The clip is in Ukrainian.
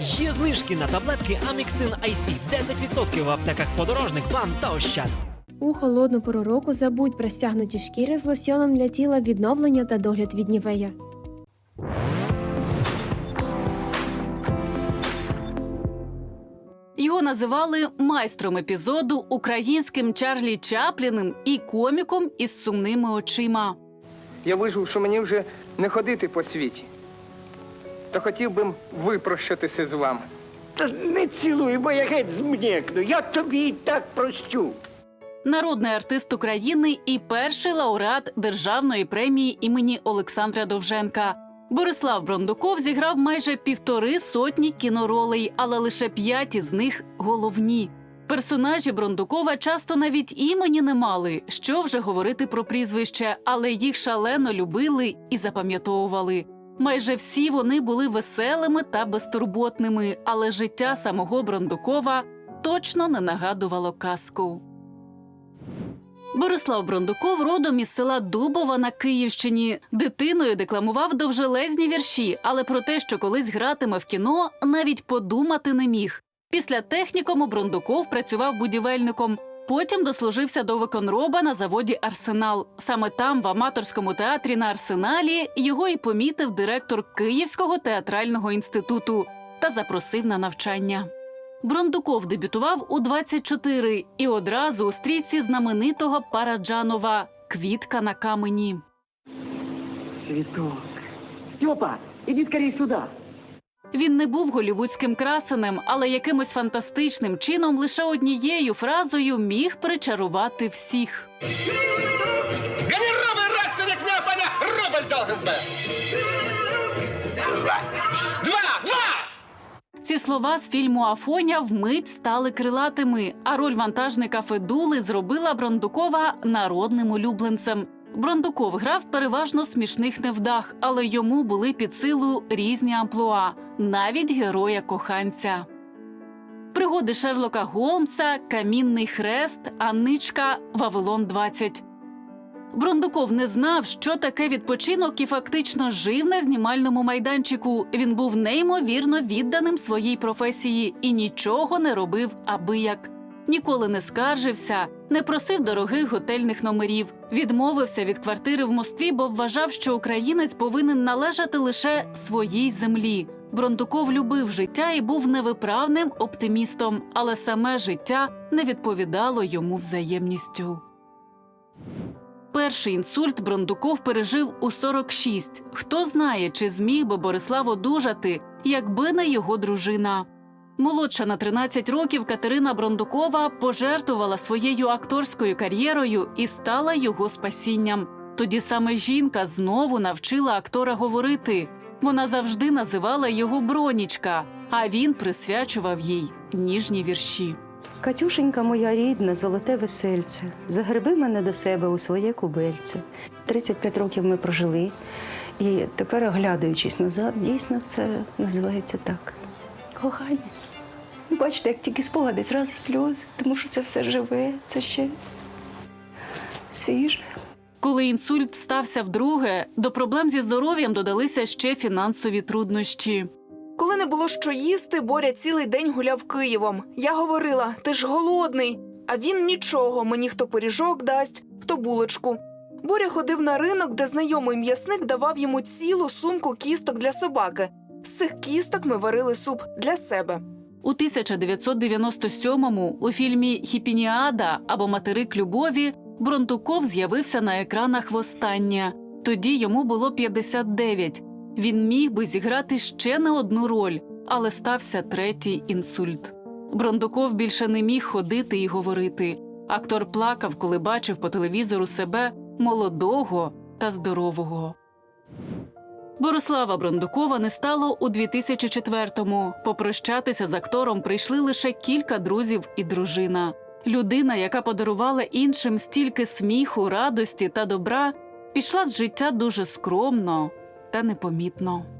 Є знижки на таблетки Аміксин IC 10% в аптеках подорожник, бам та ощад. У холодну пору року забудь про стягнуті шкіри з лосьоном для тіла відновлення та догляд від нівея. Його називали майстром епізоду, українським Чарлі Чапліним і коміком із сумними очима. Я вижив, що мені вже не ходити по світі. То хотів би випрощатися з вами. Та не цілуй, бо я геть змнєкну. Я тобі і так простю. Народний артист України і перший лауреат державної премії імені Олександра Довженка. Борислав Брондуков зіграв майже півтори сотні кіноролей, але лише п'ять із них головні. Персонажі Брондукова часто навіть імені не мали, що вже говорити про прізвище, але їх шалено любили і запам'ятовували. Майже всі вони були веселими та безтурботними, але життя самого Брондукова точно не нагадувало казку. Борислав Брондуков родом із села Дубова на Київщині. Дитиною декламував довжелезні вірші, але про те, що колись гратиме в кіно, навіть подумати не міг. Після технікуму Брондуков працював будівельником. Потім дослужився до виконроба на заводі Арсенал. Саме там, в аматорському театрі на Арсеналі, його і помітив директор Київського театрального інституту та запросив на навчання. Брондуков дебютував у 24 і одразу у стрічці знаменитого Параджанова Квітка на камені. Цветок. Степа, иди скорее сюда. Він не був голівудським красенем, але якимось фантастичним чином лише однією фразою міг причарувати всіх. Гонорарный родственник мне рубль должен! Два! Два! Ці слова з фільму Афоня вмить стали крилатими, а роль вантажника Федули зробила Брондукова народним улюбленцем. Брондуков грав переважно смішних невдах, але йому були під силу різні амплуа, навіть героя коханця. Пригоди Шерлока Голмса, Камінний хрест, Анничка, Вавилон 20 Брондуков не знав, що таке відпочинок, і фактично жив на знімальному майданчику. Він був неймовірно відданим своїй професії і нічого не робив аби як. Ніколи не скаржився, не просив дорогих готельних номерів, відмовився від квартири в Москві, бо вважав, що українець повинен належати лише своїй землі. Брондуков любив життя і був невиправним оптимістом, але саме життя не відповідало йому взаємністю. Перший інсульт Брондуков пережив у 46. Хто знає, чи зміг би Борислав одужати, якби не його дружина. Молодша на 13 років Катерина Брондукова пожертвувала своєю акторською кар'єрою і стала його спасінням. Тоді саме жінка знову навчила актора говорити. Вона завжди називала його Бронічка, а він присвячував їй ніжні вірші. Катюшенька моя рідна, золоте весельце, загреби мене до себе у своє кубельце. 35 років ми прожили, і тепер, оглядаючись назад, дійсно це називається так. Кохання. Ну, Бачите, як тільки спогади, зразу сльози, тому що це все живе, це ще свіже. Коли інсульт стався вдруге, до проблем зі здоров'ям додалися ще фінансові труднощі. Коли не було що їсти, Боря цілий день гуляв Києвом. Я говорила: ти ж голодний. А він нічого, мені хто пиріжок дасть, хто булочку. Боря ходив на ринок, де знайомий м'ясник давав йому цілу сумку кісток для собаки. З цих кісток ми варили суп для себе. У 1997-му у фільмі Хіпініада або Материк любові Бронтуков з'явився на екранах востаннє. Тоді йому було 59. Він міг би зіграти ще не одну роль, але стався третій інсульт. Брондуков більше не міг ходити і говорити. Актор плакав, коли бачив по телевізору себе молодого та здорового. Борислава Брондукова не стало у 2004-му. Попрощатися з актором прийшли лише кілька друзів і дружина. Людина, яка подарувала іншим стільки сміху, радості та добра, пішла з життя дуже скромно та непомітно.